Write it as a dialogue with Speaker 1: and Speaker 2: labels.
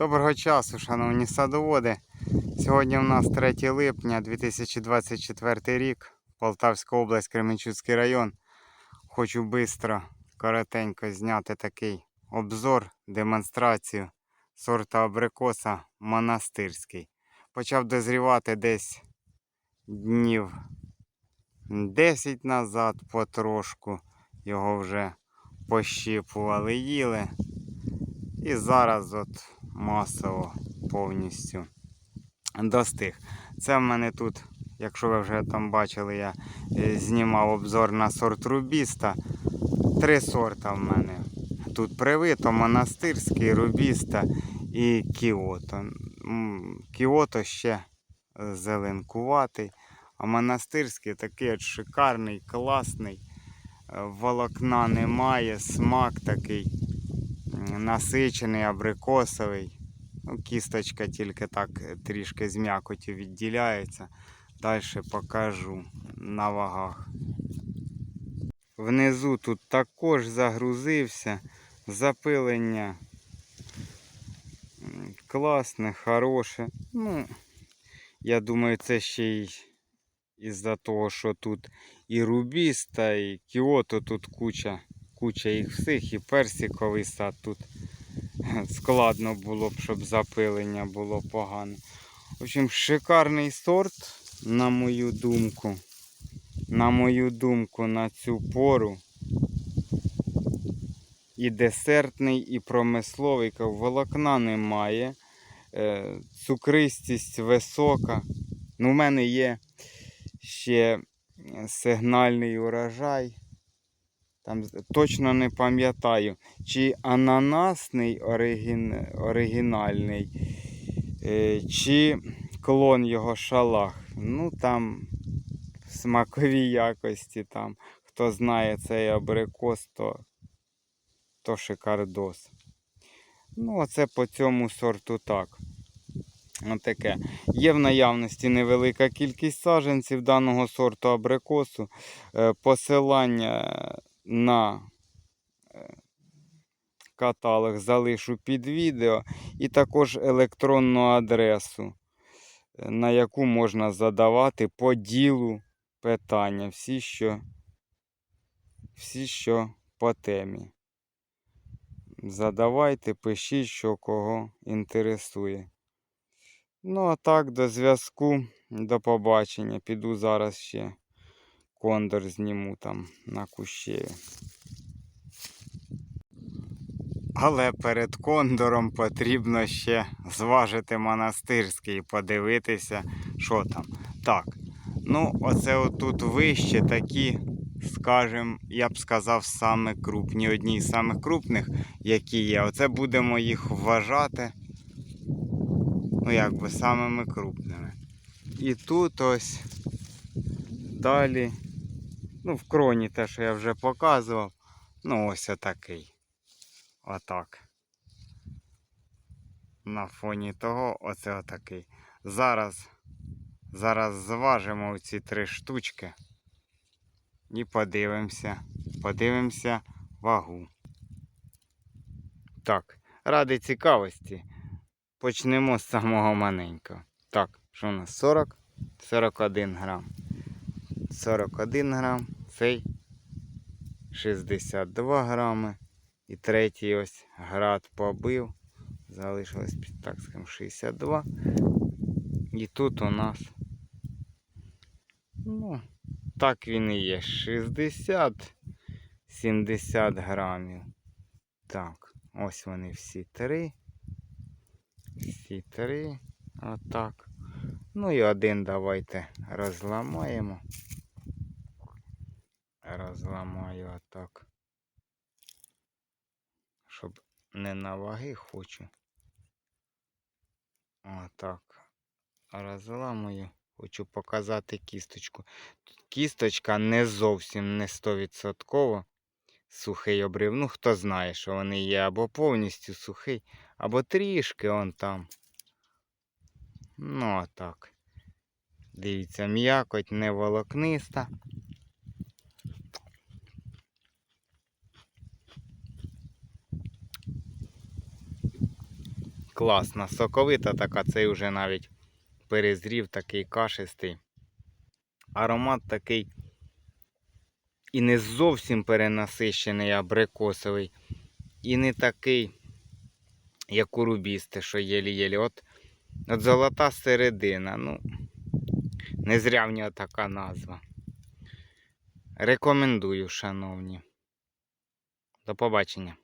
Speaker 1: Доброго часу, шановні садоводи. Сьогодні у нас 3 липня 2024 рік, Полтавська область, Кременчуцький район. Хочу швидко, коротенько зняти такий обзор, демонстрацію сорта абрикоса монастирський. Почав дозрівати десь днів 10 назад потрошку. Його вже пощипували, їли. І зараз от масово повністю достиг. Це в мене тут, якщо ви вже там бачили, я е, знімав обзор на сорт Рубіста. Три сорта в мене. Тут привито, монастирський, Рубіста і Кіото. Кіото ще е, зеленкуватий, а монастирський такий от шикарний, класний. Е, Волокна немає, смак такий насичений, абрикосовий. Ну, кісточка тільки так е, трішки з м'якоті відділяється. Далі покажу на вагах. Внизу тут також загрузився. Запилення класне, хороше. Ну, я думаю, це ще й із-за того, що тут і рубіста, і кіото тут куча, куча їх всіх, і персиковий сад тут складно було б, щоб запилення було погане. В общем, шикарний сорт, на мою думку. На мою думку, на цю пору. І десертний, і промисловий. Волокна немає. Е, Цукристість висока. Ну, в мене є ще сигнальний урожай. Там точно не пам'ятаю, чи ананасний оригін... оригінальний, е, чи клон його шалах. Ну там смакові якості там. Хто знає цей абрикос, то, то шикардос. Ну, оце по цьому сорту так. Отаке. Є в наявності невелика кількість саджанців даного сорту абрикосу. Е, Посилання на е, каталог залишу під відео і також електронну адресу, е, на яку можна задавати по ділу питання. Всі, що, всі, що по темі. Задавайте, пишіть, що кого інтересує. Ну, а так, до зв'язку, до побачення. Піду зараз ще кондор зніму там на кущеві. Але перед кондором потрібно ще зважити монастирський і подивитися, що там. Так, ну, оце отут вище такі, скажем, я б сказав, саме крупні. Одні з самих крупних, які є. Оце будемо їх вважати ну якби самими крупними. І тут ось далі, ну, в кроні те, що я вже показував, ну ось отакий. Отак. На фоні того, оце отакий. Зараз, зараз зважимо ці три штучки і подивимося. Подивимося вагу. Так, ради цікавості. Почнемо з самого маленького. Так, що у нас 40? 41 грам. 41 грам, цей 62 грами. І третій ось град побив. Залишилось, так скажемо, 62. І тут у нас, ну, так він і є. 60-70 грамів. Так, ось вони всі три. Всі три. Отак. Ну і один давайте розламаємо. Розламаю отак. Щоб не на ваги хочу. Отак. Розламую. Хочу показати кісточку. Кісточка не зовсім не 100% сухий обрив. Ну, хто знає, що вони є або повністю сухий, або трішки он там. Ну, отак. Дивіться, м'якоть не волокниста. Класна, соковита така, цей вже навіть перезрів, такий кашистий. Аромат такий і не зовсім перенасищений абрикосовий, і не такий, як у рубісти, що єлі-єлі. От, от золота середина. Ну, не зря в нього така назва. Рекомендую, шановні. До побачення.